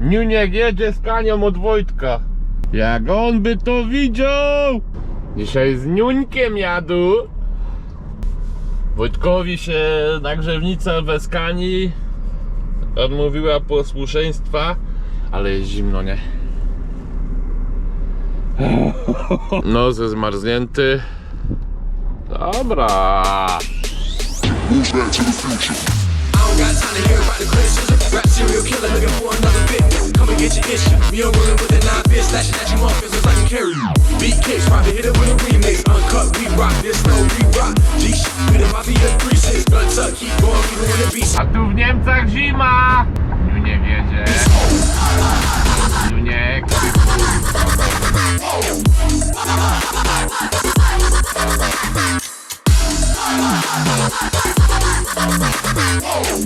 Niuniek jedzie z Kanią od Wojtka. Jak on by to widział! Dzisiaj z Niuńkiem jadł. Wojtkowi się nagrzewnica bez Kani odmówiła posłuszeństwa, ale jest zimno, nie? No, ze zmarznięty. Dobra. Move back to the future. Got time to hear about the criticism. Rap serial killer looking for another victim. Come and get your issue. Me and rolling with the nine fist, slashing at you motherfuckers I can carry. Beat kicks, probably hit it with a remix. Uncut, we rock this, no re-rock. G shit, we the mafia three six. Gun tuck, keep going, even when the beast. A tu w Niemcach zima! Nie wiedzie. Niuniek. Szybko, Oh,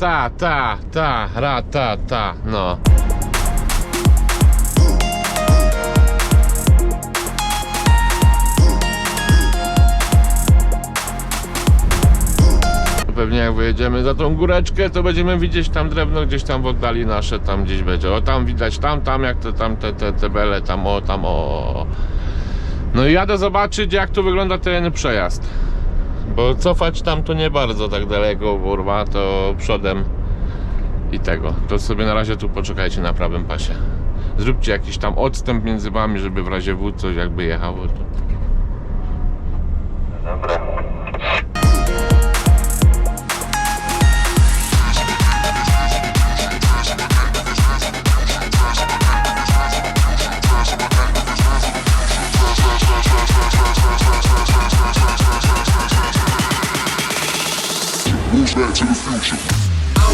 Ta, ta, ta, ra, ta, ta, no. Pewnie jak wyjedziemy za tą góreczkę, to będziemy widzieć tam drewno gdzieś tam w oddali nasze, tam gdzieś będzie. O, tam widać, tam, tam, jak te, tam te, te, te bele, tam, o, tam, o. No i jadę zobaczyć, jak tu wygląda ten przejazd. Bo cofać tam to nie bardzo tak daleko, kurwa, to przodem i tego. To sobie na razie tu poczekajcie na prawym pasie. Zróbcie jakiś tam odstęp między wami, żeby w razie W coś jakby jechało. Dobra.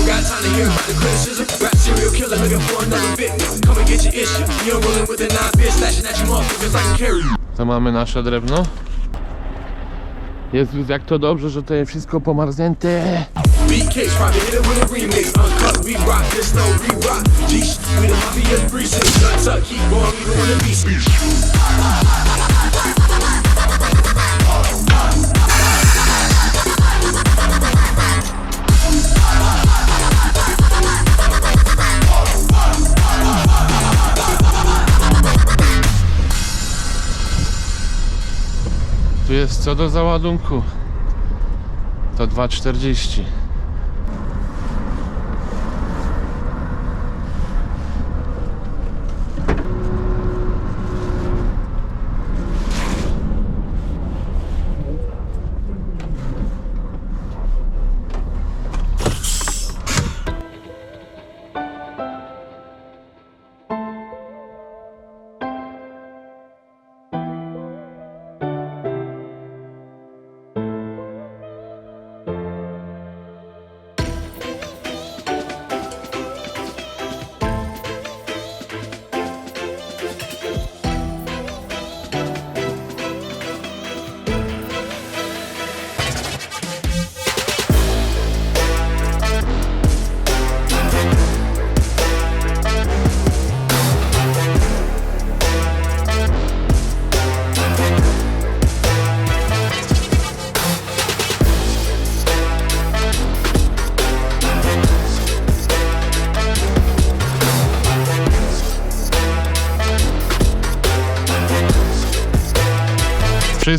Got time to hear about the criticism. Rap serial killer looking for another victim. Come and get your issue. And rolling with nine fist, slashing at you motherfuckers. To mamy nasze drewno. Jezus, jak to dobrze, że to jest wszystko pomarznięte. Beat kicks, a. Tu jest co do załadunku. To 2,40.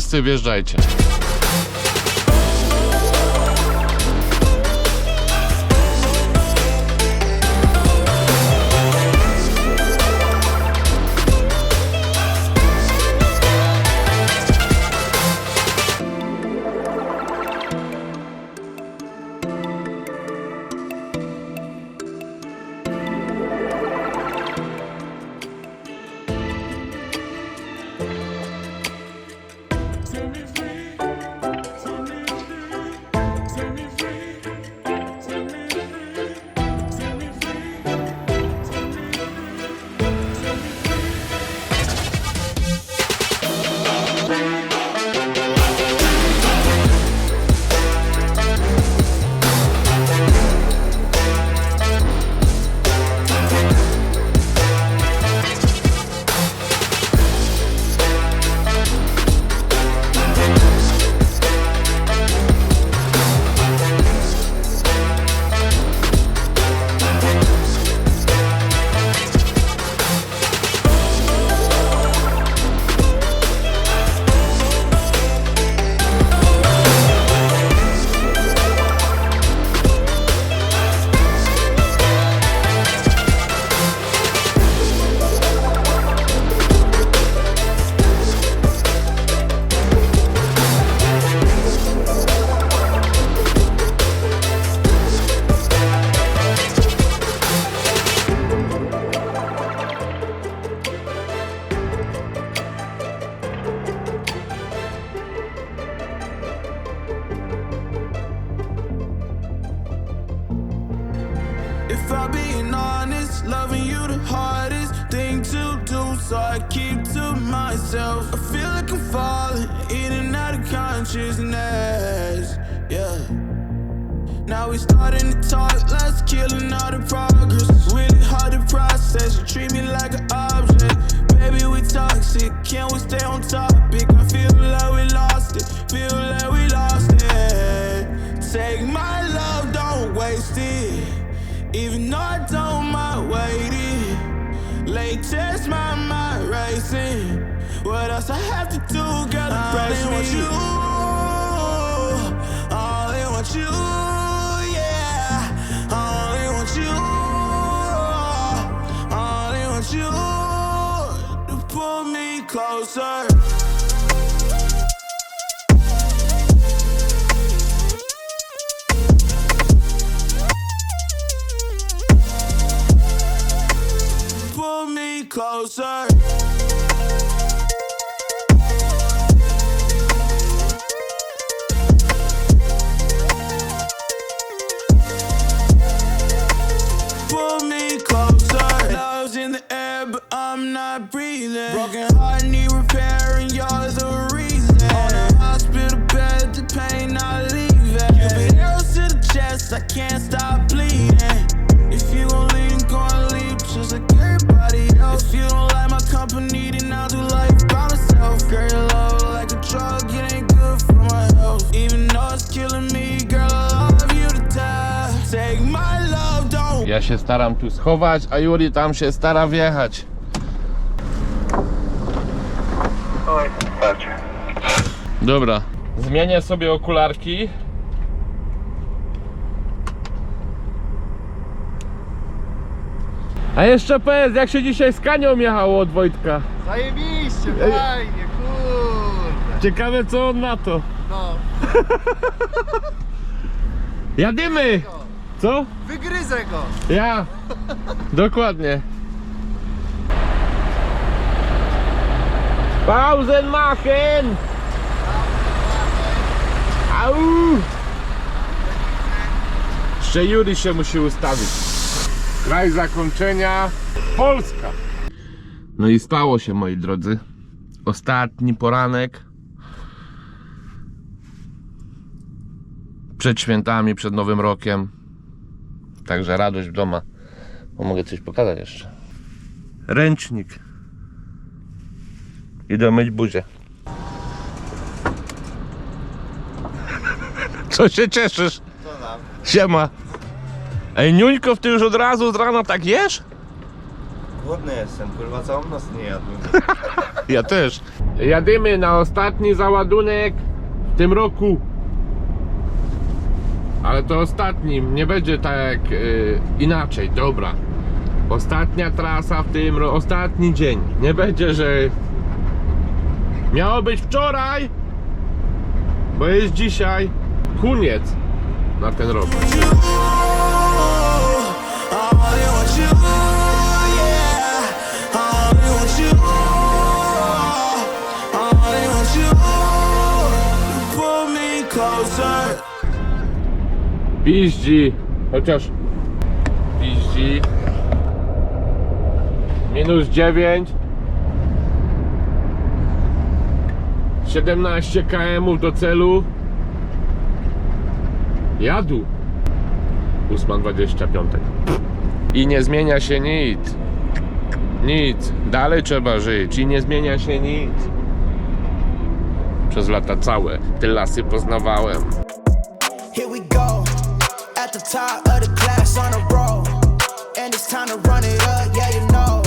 Wszyscy wjeżdżajcie. Myself. I feel like I'm falling in and out of consciousness. Yeah. Now we starting to talk, let's killing all the progress. Really hard to process. You treat me like an object. Baby, we toxic. Can we stay on topic? I feel like we lost it. Feel like we lost it. Take my love, don't waste it. Even though I don't mind waiting. Late test my mind racing. What else I have to do, girl? I only want you. I only want you. Yeah. I only want you. I only want you to pull me closer. Pull me closer. Can't stop bleeding. If you gon' leave, gon' leave just like everybody else. If you don't like my company, then I'll do life by myself. Girl, your love like a drug, it ain't good for my health. Even though it's killing me, girl, I love you to death. Take my love, don't Ja się staram tu schować, a Juri tam się stara wjechać. Oj. Dobra. Zmienię sobie okularki. A jeszcze powiedz, jak się dzisiaj z Kanią jechało od Wojtka. Zajebiście, fajnie, kurde. Ciekawe co on na to. No, Jadymy! Co? wygryzę go. Ja! Dokładnie. Pausen machen! Au! Jeszcze Juri się musi ustawić. Kraj zakończenia Polska. No i stało się moi drodzy. Ostatni poranek. Przed świętami, przed Nowym Rokiem. Także radość w doma. O, mogę coś pokazać jeszcze. Ręcznik. Idę myć buzię. Co się cieszysz? Co tam? Siema. Ej, Niuńko, ty już od razu z rana tak jesz? Głodny jestem, kurwa, całą noc nie jadłem. Ja też. Jadymy na ostatni załadunek w tym roku. Ale to ostatni, nie będzie tak y, inaczej, dobra. Ostatnia trasa w tym, ro- ostatni dzień. Nie będzie, że miało być wczoraj, bo jest dzisiaj koniec na ten rok. Piździ, chociaż piździ. Minus 9. 17 km do celu. Jadu. 8.25. I nie zmienia się nic. Nic. Dalej trzeba żyć i nie zmienia się nic. Przez lata całe te lasy poznawałem. Here we go. At the top of the class on a roll. And it's time to run it up, yeah, you know.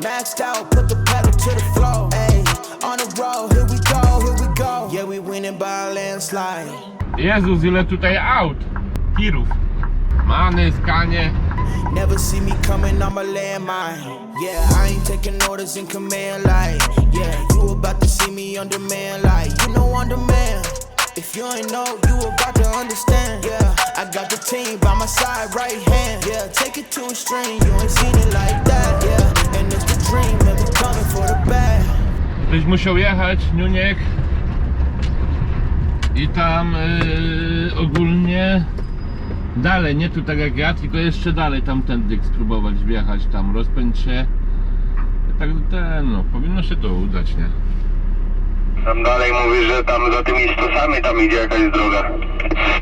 Maxed out, put the pedal to the floor. Ayy, on the road, here we go, here we go. Yeah, we winning by a landslide. Jezus, ile tutaj aut! Tirów. Many, skanie. Never see me coming on my landmine. Yeah, I ain't taking orders in command, like, yeah, you about to see me on demand, like, you know, on demand. If you ain't know, you about to understand. Yeah, I got the team by my side, right hand. Yeah, take it to a string, you ain't seen it like that. Yeah, and it's the dream, coming for the. Byś musiał jechać, Niuniek. I tam yy, ogólnie Dalej, nie tu tak jak ja, tylko jeszcze dalej tamtędy spróbować wjechać tam, rozpędź się. Tak ten, no, powinno się to udać, nie? Tam dalej mówisz, że tam za tymi stosami tam idzie jakaś droga.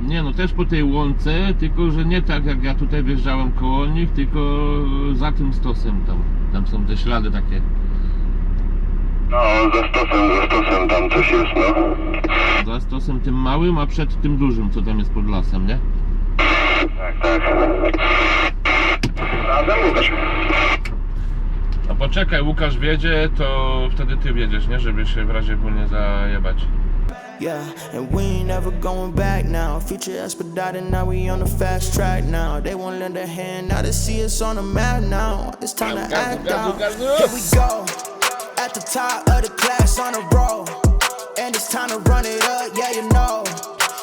Nie no, też po tej łące, tylko że nie tak jak ja tutaj wjeżdżałem koło nich, tylko za tym stosem tam. Tam są te ślady takie. No, za stosem, za stosem tam coś jest, no. Za stosem tym małym, a przed tym dużym, co tam jest pod lasem, nie? Tak, tak. Razem Łukasz. Poczekaj, Łukasz wiedzie, to wtedy ty wiedziesz, nie? Żeby się w razie W nie zajebać. Yeah, and we ain't never going back now. Future expedited, now we on the fast track now. They won't lend a hand, now they see us on the map now. It's time to act out. Here we go, at the top of the class on a roll. And it's time to run it up, yeah, you know.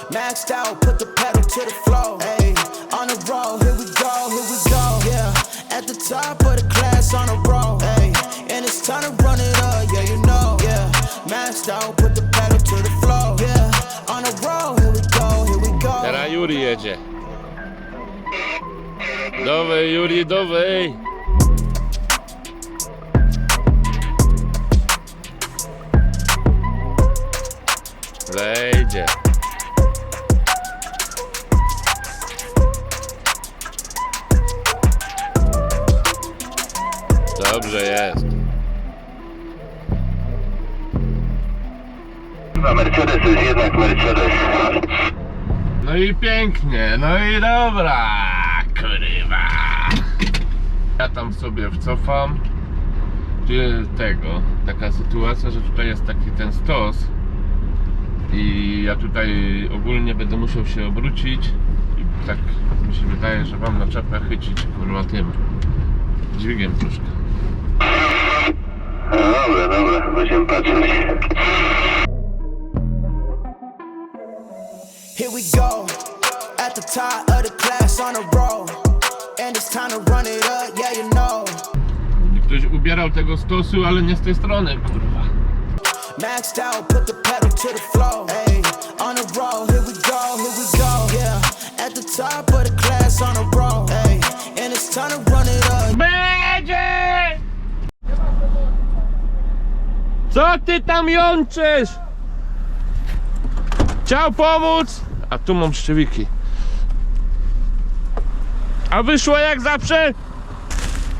Maxed out, put the pedal to the floor. Hey, on the roll, Juri jedzie. Dowej, Juri, dowej! Wejdzie. Dobrze jest. Mercedes jest jednak Mercedes. No i pięknie, no i dobra, kurwa. Ja tam sobie wcofam. Jest tego, taka sytuacja, że tutaj jest taki ten stos i ja tutaj ogólnie będę musiał się obrócić i tak mi się wydaje, że mam naczepę chycić kurwa tym dźwigiem troszkę. No dobra, dobra, będziemy patrzeć. We go, at the top of the class on a roll. And it's time to run it up, yeah, you know. Ktoś ubierał tego stosu, ale nie z tej strony kurwa. Maxed out, put the pedal to the floor. Hey, on a roll, here we go, here we go. Yeah, at the top of the class on a roll. Hey, and it's time to run it up. Będzie! Co ty tam jączysz? Chciał pomóc? A tu mam szczywiki. A wyszło jak zawsze?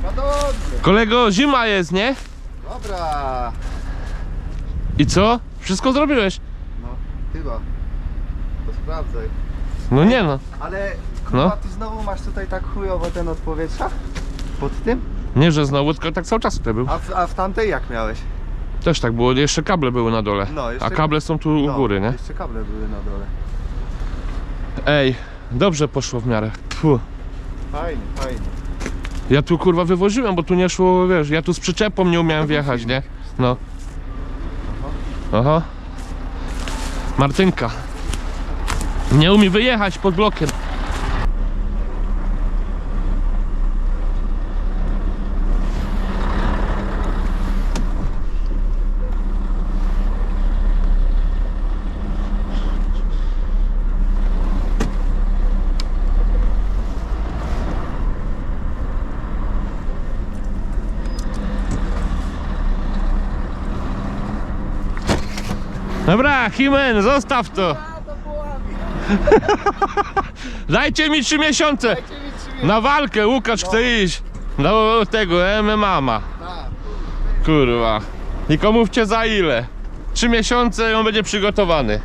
No dobrze, Kolego, zima jest, nie? dobra. I co? Wszystko zrobiłeś? No, chyba. To sprawdzaj. No nie no. Ale kurwa, No. ty znowu masz tutaj tak chujowo ten od powietrza? Pod tym? Nie, że znowu, tylko tak cały czas tutaj był. A w, a w tamtej jak miałeś? Też tak było, jeszcze kable były na dole. No, jeszcze- A kable są tu u No, góry, nie? Jeszcze kable były na dole. Ej, dobrze poszło w miarę. Tfu. Fajnie, fajnie. Ja tu kurwa wywoziłem, bo tu nie szło, wiesz, ja tu z przyczepą nie umiałem wjechać, nie? No. Aha. Martynka. Nie umie wyjechać pod blokiem. Dobra, Himen, zostaw to. Dajcie mi trzy miesiące. Na walkę, Łukasz chce iść. Do tego MMA ma. Kurwa. Tylko mówcie za ile. Trzy miesiące i on będzie przygotowany.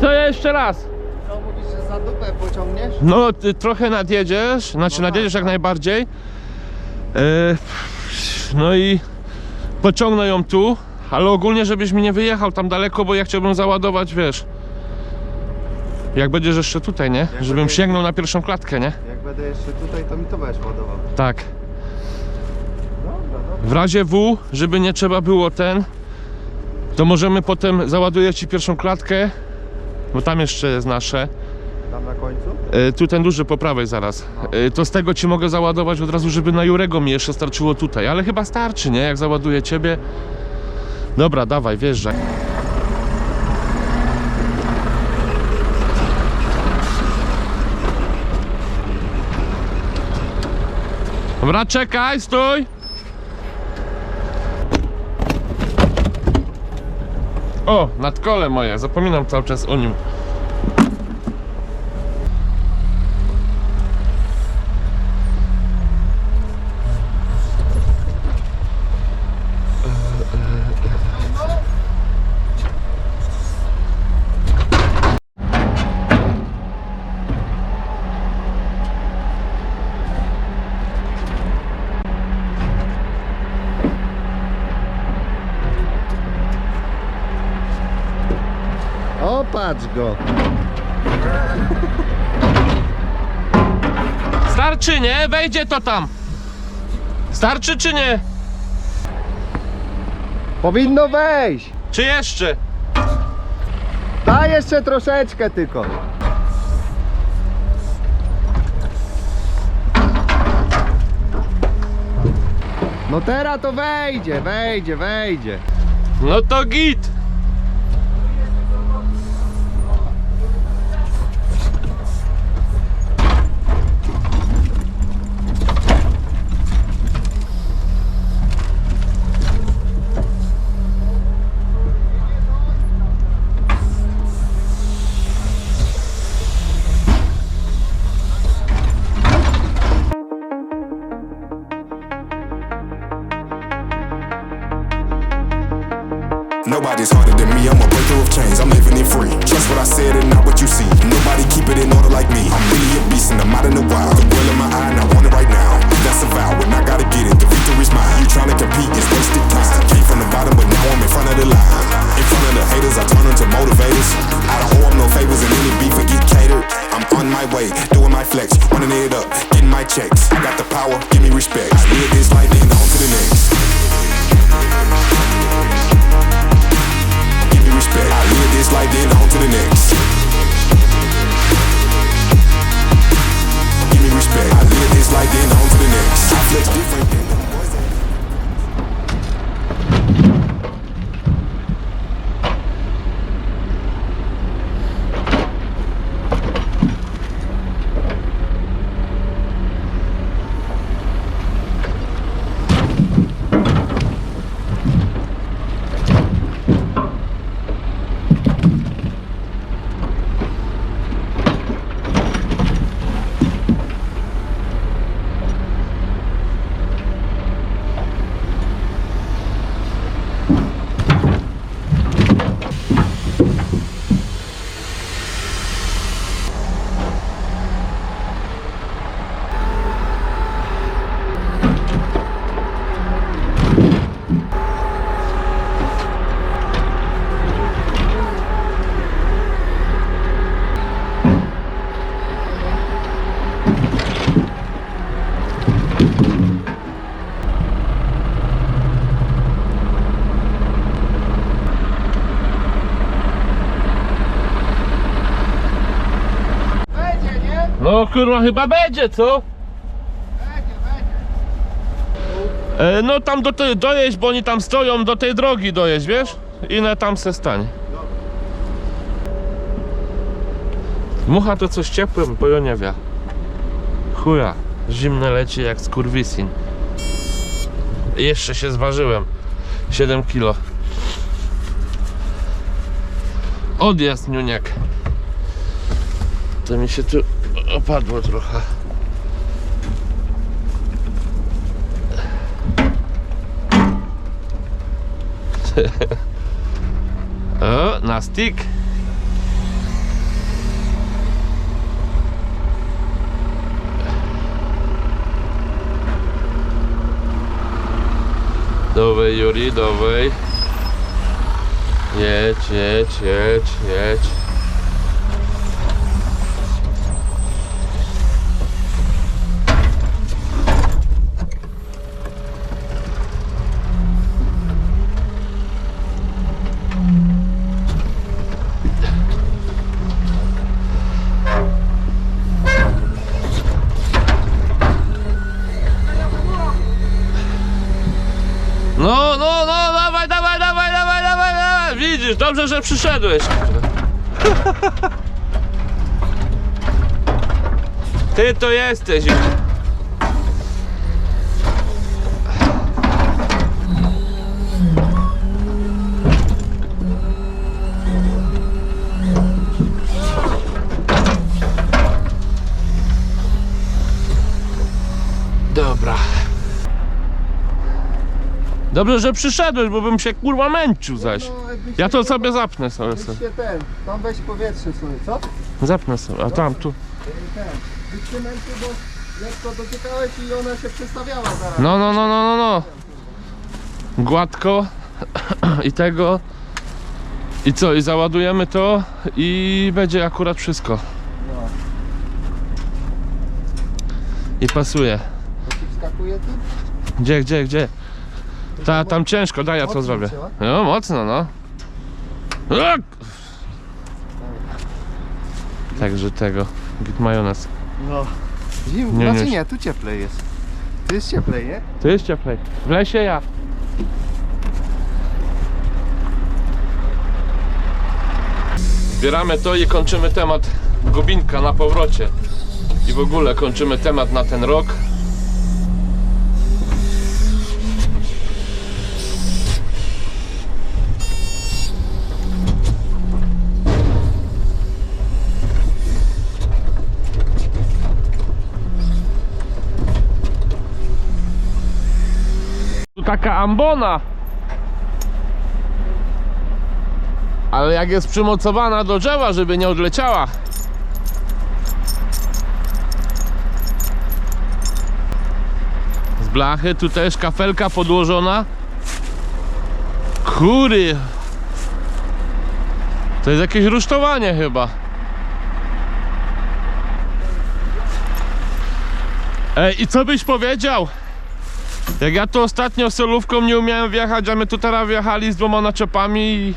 Co jeszcze raz? Co mówisz, że za dupę pociągniesz? No, ty trochę nadjedziesz, znaczy No nadjedziesz tak, jak tak. najbardziej. E, no i pociągnę ją tu, ale ogólnie żebyś mi nie wyjechał tam daleko, bo ja chciałbym załadować, wiesz. Jak będziesz jeszcze tutaj, nie? Żebym będę- sięgnął na pierwszą klatkę, nie? Jak będę jeszcze tutaj, to mi to będziesz ładował. Tak. Dobra, dobra. W razie W, żeby nie trzeba było ten, to możemy potem załaduję ci pierwszą klatkę, bo tam jeszcze jest nasze. Tam na końcu? E, Tu ten duży po prawej zaraz. E, To z tego ci mogę załadować od razu, żeby na Jurego mi jeszcze starczyło tutaj. Ale chyba starczy, nie? Jak załaduję ciebie. Dobra, dawaj, wjeżdżaj. Dobra, czekaj, stój! O, nadkole moje, zapominam cały czas o nim. Patrz go. Starczy, nie? Wejdzie to tam. Starczy czy nie? Powinno wejść. Czy jeszcze? Daj jeszcze troszeczkę tylko. No teraz to wejdzie, wejdzie, wejdzie. No to git. Life, then on to the next. Give me respect. I live this life, then on to the next. I flex different kurwa chyba będzie, co? Będzie, będzie. No tam do tej, dojeźdź, bo oni tam stoją, do tej drogi dojeźdź, wiesz? I na tam se stań. Mucha to coś ciepłym, bo ja nie wie. Chuja, zimne leci jak skurwisin. Jeszcze się zważyłem. 7 kilo. Odjazd, niuniak. To mi się tu opadło trochę. O, na stick. Dawaj Juri, dawaj. Jedź, jedź, jedź, jedź. Dobrze, że przyszedłeś. Ty to jesteś. Dobrze, że przyszedłeś, bo bym się kurwa męczył zaś. Ja to sobie zapnę sobie. sobie. Wyście ten, tam weź powietrze sobie, co? Zapnę sobie, a tam tu. Ten, wyście męczy, bo lekko dotykałeś i ona się przestawiała zaraz. No, no, no, no, no, no. Gładko i tego. I co, i załadujemy to i będzie akurat wszystko. I pasuje. To ci wskakuje tu? Gdzie, gdzie, gdzie? Ta, tam ciężko, daj ja to zrobię. No, mocno, no. Ak! Także tego, git majonez. No. Zim, Nie, nie. znaczy nie, tu cieplej jest. Tu jest cieplej, nie? To jest cieplej. W lesie ja. Zbieramy to i kończymy temat Gubinka na powrocie. I w ogóle kończymy temat na ten rok. Taka ambona. Ale jak jest przymocowana do drzewa, żeby nie odleciała. Z blachy tu też kafelka podłożona. Kury. To jest jakieś rusztowanie chyba. Ej, i co byś powiedział? Jak ja tu ostatnio solówką nie umiałem wjechać, a my tu teraz wjechali z dwoma naczepami i...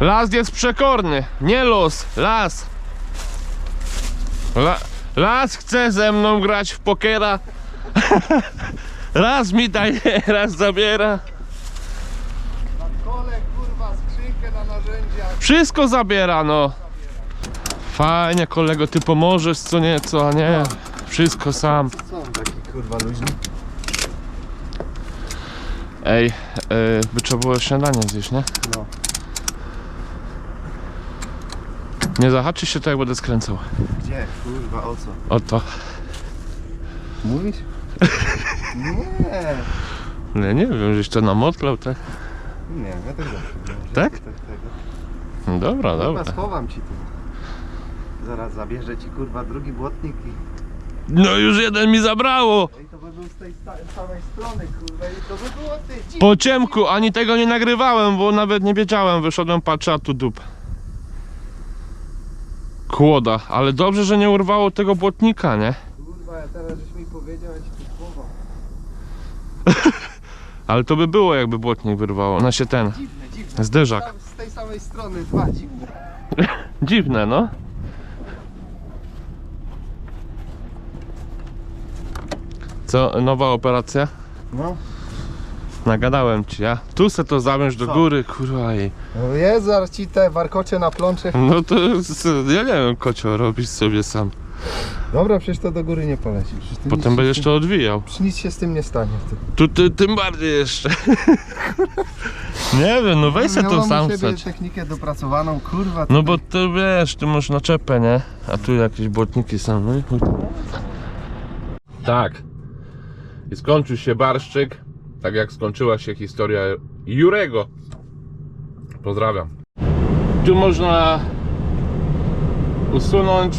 Las jest przekorny, nie los, las. La, las chce ze mną grać w pokera. raz mi daje, raz zabiera. Kole, kurwa, skrzynkę na narzędzia. Wszystko zabiera, no. Fajnie, kolego, ty pomożesz co nieco, a nie. Wszystko sam. On taki, kurwa, luźny? Ej, yy, by trzeba było śniadanie zjeść, nie? No. Nie zahaczy się to, jak będę skręcał. Gdzie, kurwa, o co? Oto. Mówisz? Nie, Nie, nie wiem, żeś to namotlał, tak? nie, ja tak zawsze. wiem, że Tak? tak tego. No Dobra, Kurwa, dobra. schowam ci tu. Zaraz zabierze ci, kurwa, drugi błotnik i... No już jeden mi zabrało! I to by był z tej sta- samej strony, kurwa, i to by było ty, dziś. Po ciemku, ani tego nie nagrywałem, bo nawet nie wiedziałem. Wyszedłem, patrzę, a tu dup. Kłoda, ale dobrze, że nie urwało tego błotnika, nie? Kurwa, ja teraz żeś mi powiedział, ja ci tu schowam. Ale to by było, jakby błotnik wyrwało. No się ten, Dziwne, dziwne. zderzak. Tam Z tej samej strony dwa dziwne. Dziwne, no. Co, nowa operacja? No. Nagadałem ci, ja. Tu se to zamierz do Co? góry, kurwa i... No jest, te warkocze na plącze. No to, ja nie wiem, kocio, robisz sobie sam. Dobra, przecież to do góry nie poleci. Przecież ty Potem nic będziesz się, to odwijał. Przecież nic się z tym nie stanie. Ty. Tu ty, tym bardziej jeszcze. nie wiem, no weź se to u sam siebie wstać. technikę dopracowaną, kurwa. No bo ty wiesz, ty masz naczepę, nie? A tu jakieś błotniki są, no i chuj. Tak. I skończył się barszczyk, tak jak skończyła się historia Jurego. Pozdrawiam. Tu można usunąć,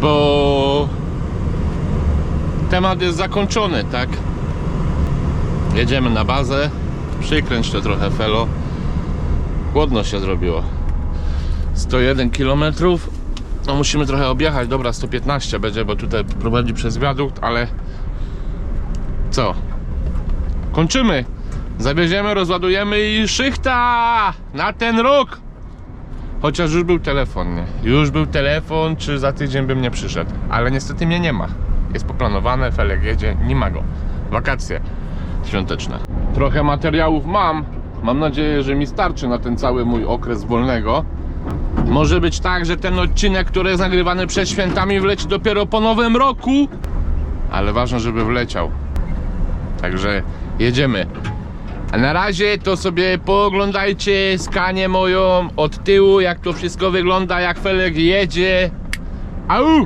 bo temat jest zakończony, tak? Jedziemy na bazę. Przykręć to trochę, Felo. Chłodno się zrobiło. 101 km. No musimy trochę objechać. Dobra, 115 będzie, bo tutaj prowadzi przez wiadukt, ale co? Kończymy. Zawieziemy, rozładujemy i szychta na ten rok. Chociaż już był telefon, nie? Już był telefon, czy za tydzień bym nie przyszedł. Ale niestety mnie nie ma. Jest poplanowane, Felek jedzie, nie ma go. Wakacje świąteczne. Trochę materiałów mam. Mam nadzieję, że mi starczy na ten cały mój okres wolnego. Może być tak, że ten odcinek, który jest nagrywany przed świętami, wleci dopiero po nowym roku. Ale ważne, żeby wleciał. Także jedziemy. A na razie to sobie pooglądajcie skanię moją od tyłu, jak to wszystko wygląda, jak Felek jedzie. Au!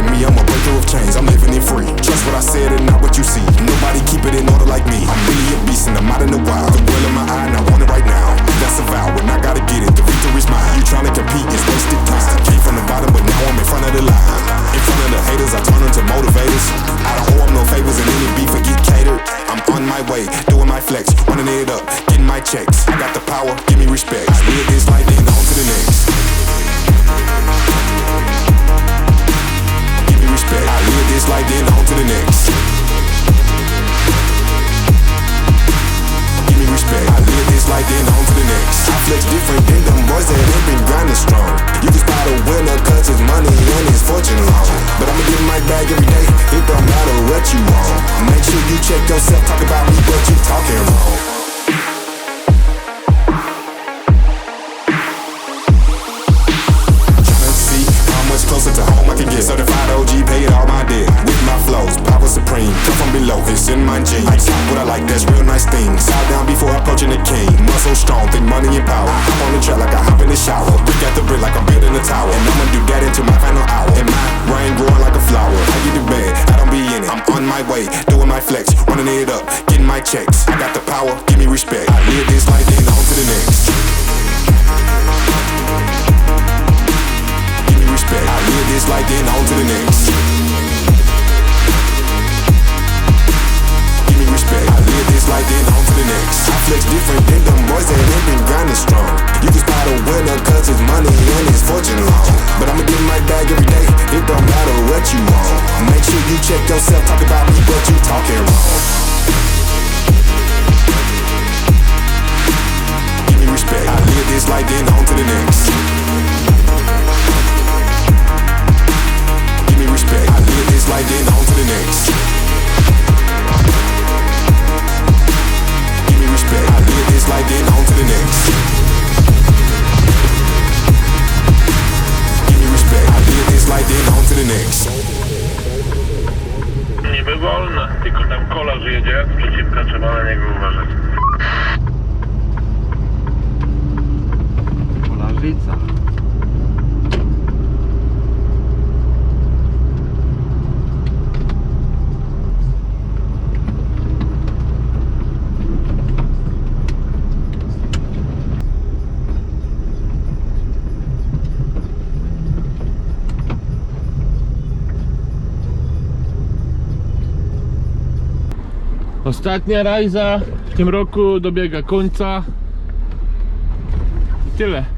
Nobody keep it in order like me. I'm really a beast and I'm out in the wild. The will in my eye and I want it right now. That's a vow and I gotta get it. The victory's mine. You tryna compete is wasted time. Came from the bottom, but now I'm in front of the line. In front of the haters, I turn them to motivators. I don't owe 'em no favors and any beef I get catered. I'm on my way, doing my flex, running it up, getting my checks. I got the power, give me respect. I live this life, my way, doing my flex, running it up, getting my checks. I got the power, give me respect. I live this life, then on to the next. Give me respect. I live this life, then on to the next. Give me respect. I live this life, then on to the next. I flex different than them boys that ain't been grinding strong. You can spot a winner cause his money and his fortune long. But I'ma get my bag every day. You want. Make sure you check yourself. Talk about me, but you talking wrong. Give me respect. I live this life, then on to the next. Give me respect. I live this life, then on to the next. Give me respect. I live this life, then on to the next. Ostatnia rajza w tym roku dobiega końca. I tyle.